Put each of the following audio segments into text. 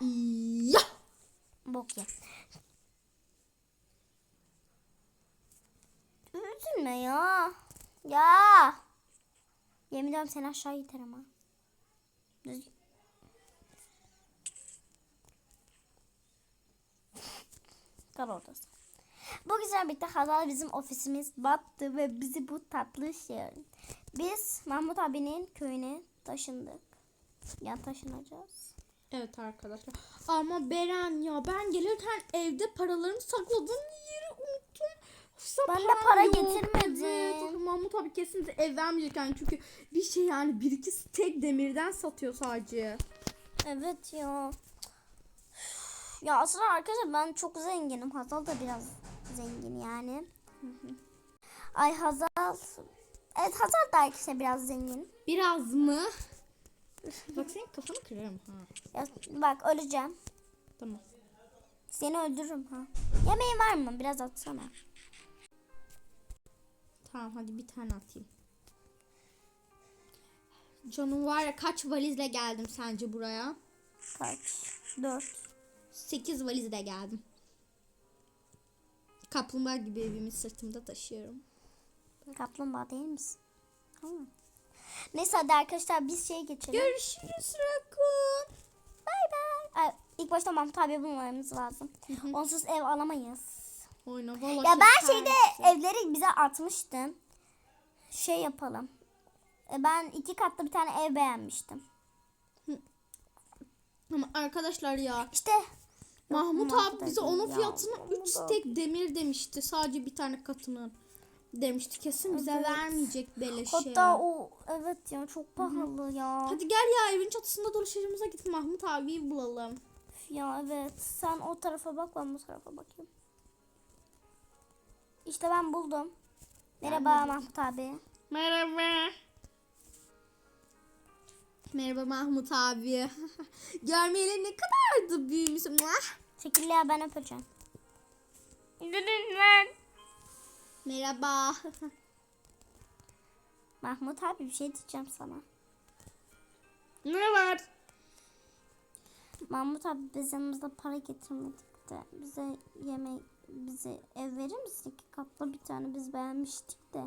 Ya. Bok ye. Üzülme ya. Ya. Yemin ediyorum seni aşağı iter ama. Düz- Kal oradasın. Bu güzel birlikte Hazal bizim ofisimiz battı ve bizi bu tatlı şey. Biz Mahmut abinin köyüne taşındık. Ya taşınacağız. Evet arkadaşlar. Ama Beren ya ben gelirken evde paralarımı sakladığım yeri unuttum. Yoksa Ben de para yok. getirmedim. Evet. Mahmut abi kesin bize ev vermeyecek yani çünkü bir şey yani bir iki tek demirden satıyor sadece. Evet ya. Ya aslında arkadaşlar ben çok zenginim. Hazal da biraz zengin yani. Ay Hazal. Evet Hazal da arkadaşlar biraz zengin. Biraz mı? Bak senin kafanı kırarım ha. Ya, bak öleceğim. Tamam. Seni öldürürüm ha. Yemeğin var mı? Biraz atsana. Tamam hadi bir tane atayım. Canım var ya kaç valizle geldim sence buraya? Kaç? Dört. 8 valizle geldim. Kaplumbağa gibi evimi sırtımda taşıyorum. Kaplumbağa değil misin? Tamam. Neyse hadi arkadaşlar biz şeye geçelim. Görüşürüz Rakun. Bay bay. Ay, ilk başta Mahmut abi bulmamız lazım. Onsuz ev alamayız. Oyna Ya ben şeyde tersi. evleri bize atmıştım. Şey yapalım. E, Ben iki katlı bir tane ev beğenmiştim. Ama arkadaşlar ya İşte Mahmut Mahmut abi bize onun Mahmut 3 abi. stek demir demişti. Sadece bir tane katının demişti. Kesin bize Evet. vermeyecek beleşe. hatta o evet ya çok pahalı ya. Hadi gel ya evin çatısında dolaşırımıza git Mahmut abiyi bulalım. Ya evet sen o tarafa bak ben bu tarafa bakayım. İşte ben buldum. Merhaba Mahmut abi. Merhaba. Merhaba Mahmut abi. Görmeyeli ne kadar da büyümüşsün. Muah. Çekil ya ben öpeceğim. Merhaba. Mahmut abi bir şey diyeceğim sana. ne var? Mahmut abi biz yanımızda para getirmedik de bize yemek bize ev verir misin? İki katlı bir tane biz beğenmiştik de.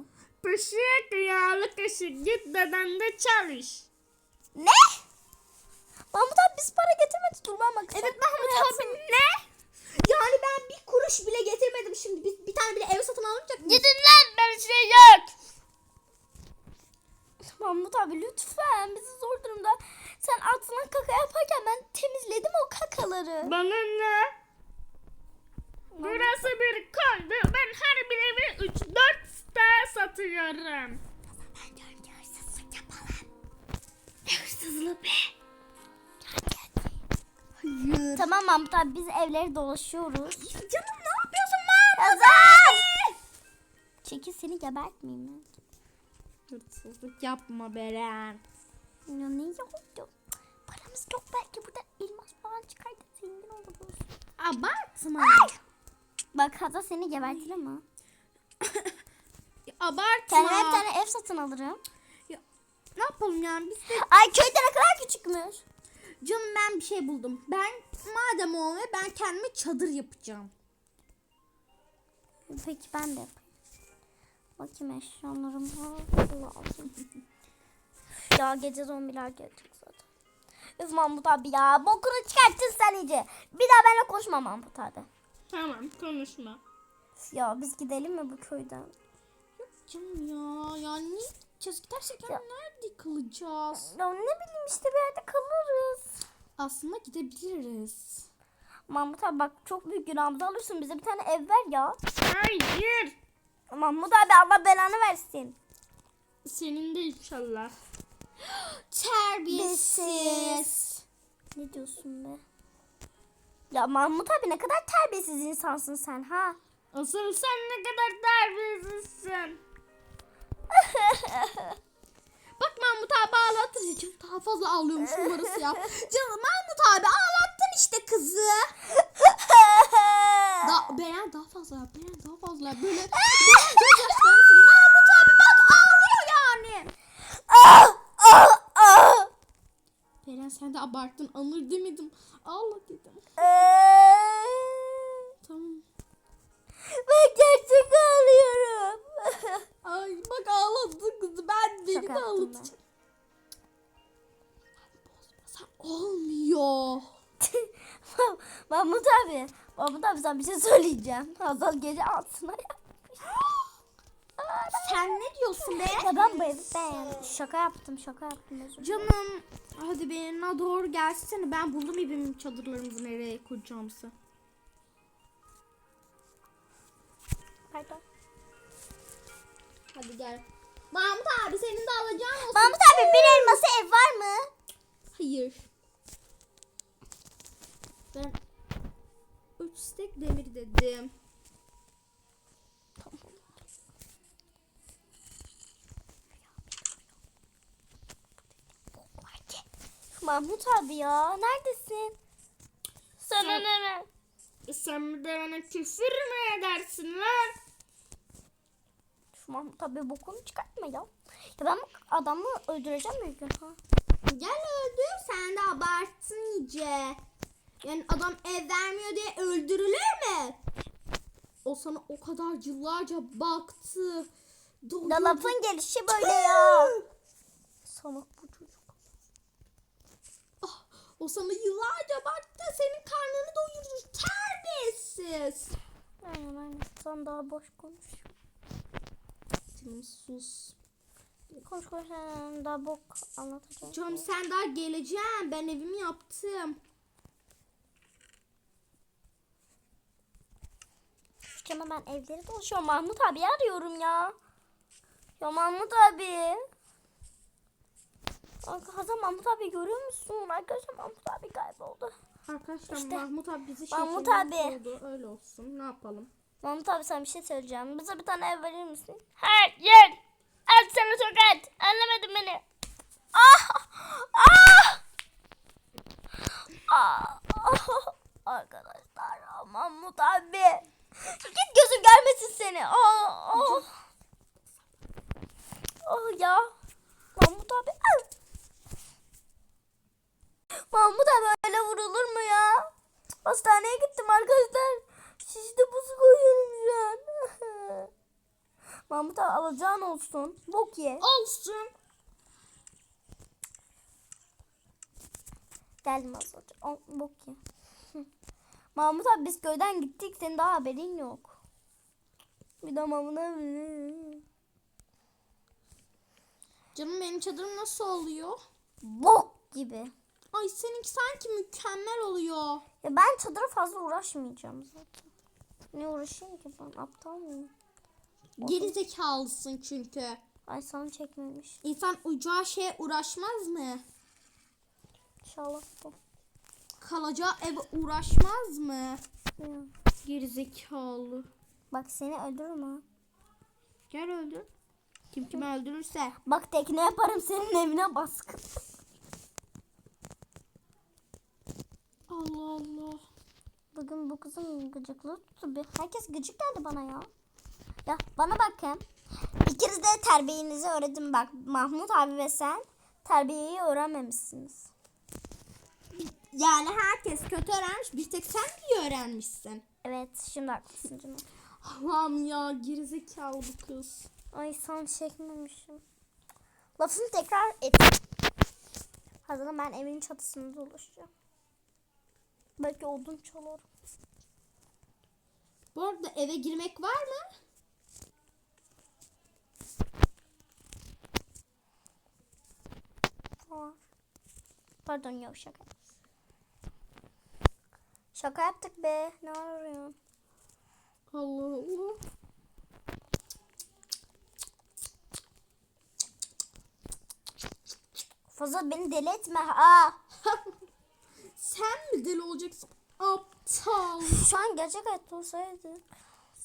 Pışık yağlı kaşık git dedende çalış. Ne? Mahmut abi biz para getirmedik. Dur ben bak. Evet Mahmut abi ne? Yani ben bir kuruş bile getirmedim şimdi. Bir, bir tane bile ev satın alamayacak mıyım? Gidin lan ben şey yok. Mahmut abi lütfen bizi zor durumda. Sen altına kaka yaparken ben temizledim o kakaları. Bana ne? Burası bir koydu. Ben her bir evi 3-4 site satıyorum. Ben diyorum hırsızlık yapalım. Ne hırsızlığı be? Hayır. Tamam Mahmut abi biz evleri dolaşıyoruz. Canım ne yapıyorsun Mahmut? Kazan! Çekil seni gebertmeyeyim mi? Hırsızlık yapma Beren. Ya ne yok Paramız yok belki burada elmas falan çıkar da zengin oluruz. Abartma. Bak hatta seni gebertir ama. Abartma. Kendime bir tane ev satın alırım. Ya, ne yapalım yani biz de Ay köyde ne kadar küçükmüş. canım ben bir şey buldum. Ben madem olmuyor ben kendime çadır yapacağım. Peki ben de yapayım. Bakayım eşyalarım lazım. ya gece zombiler gelecek zaten. Üf Mahmut abi ya bokunu çıkarttın sen iyice. Bir daha benimle konuşma Mahmut abi. Tamam konuşma. Ya biz gidelim mi bu köyden? Canım ya yani ne gideceğiz? Gidersek yani nerede kalacağız? Ya ne bileyim işte bir yerde kalırız. Aslında gidebiliriz. Mahmut abi bak çok büyük günahımızı alırsın bize bir tane ev ver ya. Hayır. Mahmut abi Allah belanı versin. Senin de inşallah. Terbiyesiz. Ne diyorsun be? Ya Mahmut abi ne kadar terbiyesiz insansın sen ha. Asıl sen ne kadar terbiyesizsin. Bak Mahmut abi ağlattın. Canım daha fazla ağlıyormuş numarası ya. Canım Mahmut abi ağlattın işte kızı. Da Beren daha fazla yap. Beren daha fazla yap. Böyle Beren gözyaşlarını silin. Mahmut abi bak ağlıyor yani. Beren sen de abarttın. Anır demedim. Ağla dedim. Tamam. ben gerçek ağlıyorum. Ay bak ağladı kızı. Ben beni Şaka de ağlatacağım. Olmuyor. Mahmut abi. Mahmut abi sana bir şey söyleyeceğim. Hazal gece altına yapmış. Sen ne diyorsun be? Ya ben beğendim. Şaka yaptım şaka yaptım. özür dilerim. Canım hadi benimle doğru gelsene. Ben buldum evim çadırlarımızı nereye kuracağımızı. Pardon. Hadi gel. Mahmut abi senin de alacağın olsun. Mahmut abi bir elması ev var mı? Hayır. Ben 3 stek demir dedim. Mahmut abi ya neredesin? Sana ne? Sen bir de bana küfür mü edersin lan? Şu Mahmut abi bokunu çıkartma ya. Ya ben adamı öldüreceğim gün ha. Gel öldür sen de abarttın iyice. Yani adam ev vermiyor diye öldürülür mü? O sana o kadar yıllarca baktı. Ya lafın gelişi böyle ya. Salak bu çocuk. Ah, o sana yıllarca baktı. Senin karnını doyurur. Terbiyesiz. Aynen aynen. Sen daha boş konuş. Canım sus. Konuş konuş daha bok anlatacağım. Canım sen daha geleceksin. Ben evimi yaptım. Canım ben evleri dolaşıyorum. Mahmut abi arıyorum ya. Ya Mahmut abi. Arka- Hazan Mahmut abi görüyor musun? Arkadaşlar Mahmut abi kayboldu. Arkadaşlar İşte, Mahmut abi bizi Mahmut abi. oldu. Öyle olsun. Ne yapalım? Mahmut abi sana bir şey söyleyeceğim. Bize bir tane ev verir misin? Hayır. Al sana tokat. Anlamadın beni. Ah! Ah! Ah! ah. Arkadaşlar Mahmut abi. Git gözüm görmesin seni. Ah! Ah! Ah ya. Mahmut abi. ah! Mahmut abi öyle vurulur mu ya? Hastaneye gittim arkadaşlar. Şişte buz koyuyorum şu an. Mahmut abi alacağın olsun. Bok ye. Olsun. Geldim az önce. Bok ye. Mahmut abi biz köyden gittik. Senin daha haberin yok. Bir de Mahmut abi. Canım benim çadırım nasıl oluyor? Bok gibi. Ay seninki sanki mükemmel oluyor. Ya ben çadıra fazla uğraşmayacağım zaten. Ne uğraşayım ki ben aptal mıyım? Geri zekalısın çünkü. Ay sana çekmemiş. İnsan ucağı şeye uğraşmaz mı? İnşallah bu. Kalacağı eve uğraşmaz mı? Ya. Geri zekalı. Bak seni öldürürüm ha. Gel öldür. Kim kimi öldürürse. Bak tekne yaparım senin evine baskın. Allah Allah. Bugün bu kızın gıcıklığı tuttu. Bir- Herkes gıcık geldi bana ya. Ya bana bakın. İkiniz de terbiyenizi öğretin bak. Mahmut abi ve sen terbiyeyi öğrenmemişsiniz. Yani herkes kötü öğrenmiş. Bir tek sen iyi öğrenmişsin. Evet şimdi haklısın canım. Allah'ım ya geri zekalı bu kız. Ay sen çekmemişim. Lafını tekrar et. Hazırım ben evin çatısında dolaşacağım. Belki odun çalarım. Bu arada eve girmek var mı? Var. Pardon yok şaka. Şaka yaptık be. Ne arıyorsun? Allah Allah. Fazla beni deli etme ha. Sen mi deli olacaksın? Aptal. Şu an gerçek hayatta olsaydık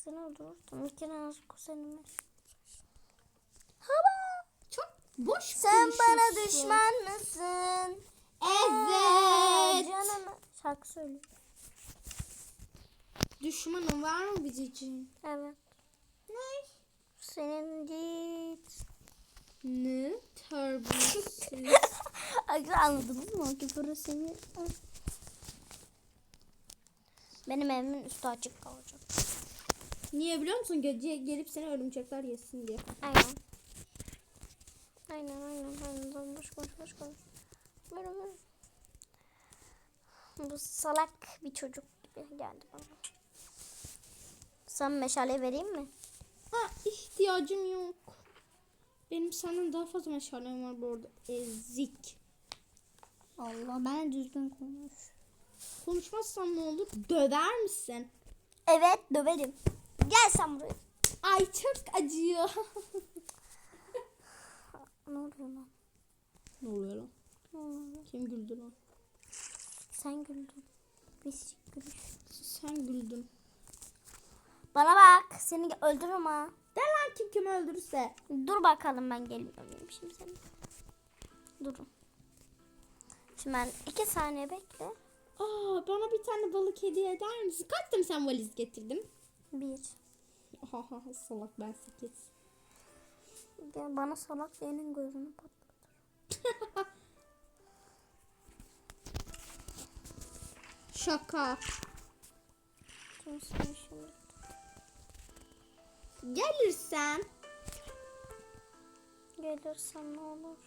seni öldürürdüm. Kere nasıl kuzenime. Hava. Çok boş Sen bana düşman mısın? Evet. Canım. Şarkı söyle. Düşmanın var mı bizim için? Evet. Ne? Senin git. Ne? Terbiyesiz. Anladınız mı? Küfürü seni. Benim evimin üstü açık kalacak. Niye biliyor musun? Gece gelip seni örümcekler yesin diye. Aynen. Aynen aynen aynen. Boş boş boş konuş. Böyle böyle. Bu salak bir çocuk gibi geldi bana. Sana meşale vereyim mi? Ha ihtiyacım yok. Benim senden daha fazla meşalem var bu arada. Ezik. Allah ben düzgün konuş. Konuşmazsan ne olur? Döver misin? Evet döverim. Gel sen buraya. Ay çok acıyor. Ne oluyor lan? ne oluyor lan? Ne oluyor? Kim güldü lan? Sen güldün. Biz gülüş. Sen güldün. Bana bak. Seni öldürürüm ha. De lan kim kimi öldürürse. Dur bakalım ben geliyorum şimdi seni. Durun. Şimdi ben iki saniye bekle. Aa bana bir tane balık hediye eder misin? Kaç tane sen valiz getirdin? Bir. Aha salak ben sekiz. Ya bana salak senin gözünü patlat. Şaka. Şimdi. Gelirsem. Gelirsen ne olur.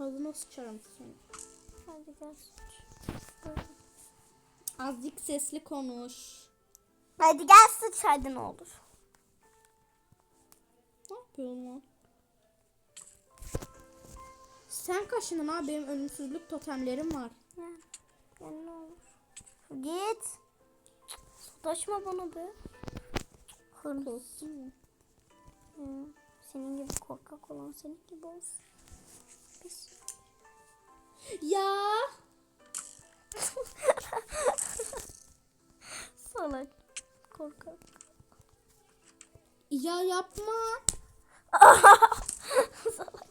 Ağzına sıçarım seni. Hadi gel. sıç. Azıcık sesli konuş. Hadi gel sıç hadi ne olur. Ne yapıyorsun lan? Sen kaşının ha benim ölümsüzlük totemlerim var. Gel. Gel ne olur. Git. Sataşma bana be. Mu? Hı. Senin gibi korkak olan senin gibi olsun. Pis. Ya. Salak. Korkak. Ya yapma. Salak.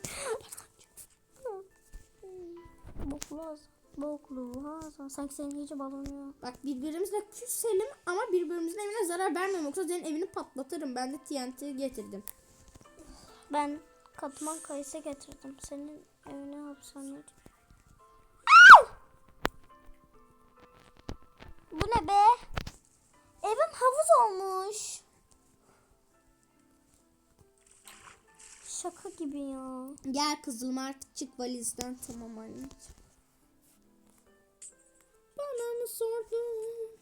Boklu ağzı. Boklu ağzı. Sanki senin iyice balonluyor. Bak birbirimizle küselim ama birbirimizin evine zarar vermem. Yoksa senin evini patlatırım. Ben de TNT getirdim. Ben katman kayısı getirdim. Senin evine hapishaneye. Bu ne be? Evim havuz olmuş. Şaka gibi ya. Gel kızım artık çık valizden. Tamam anneciğim. Bana mı sordun?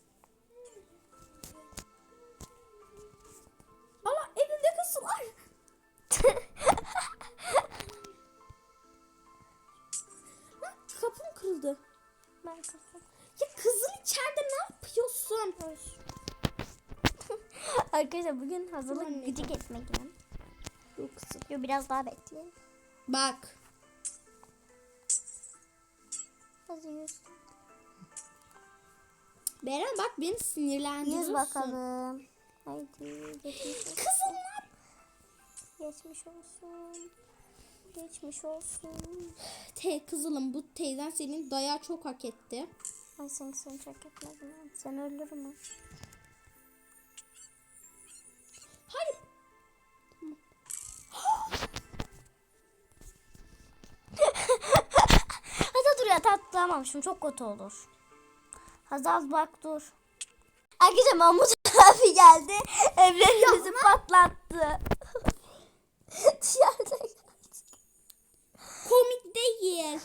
Allah evimde kız var. Lan kapım kırıldı. Ben kafam. Ya kızım içeride ne yapıyorsun? Arkadaşlar bugün hazırlık gıcık etmek için. Dur kızım. Yo biraz daha bekleyelim. Bak. Yüz. Beren bak beni sinirlendiriyorsun. Yüz bakalım. Haydi. Kızım lan. Geçmiş olsun. Geçmiş olsun. Te kızılım bu teyzen senin dayağı çok hak etti. Ay sen seni çok etmedim. ben. Sen öldürürüm ha. Hayır. Hadi dur ya tatlamamışım çok kötü olur. Hazal bak dur. Arkadaşlar Mahmut abi geldi. Evlerimizi patlattı. Dışarıda Komik değil.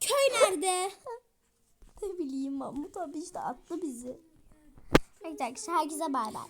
Köy nerede? ne bileyim Mahmut abi işte attı bizi. Arkadaşlar herkese bay bay.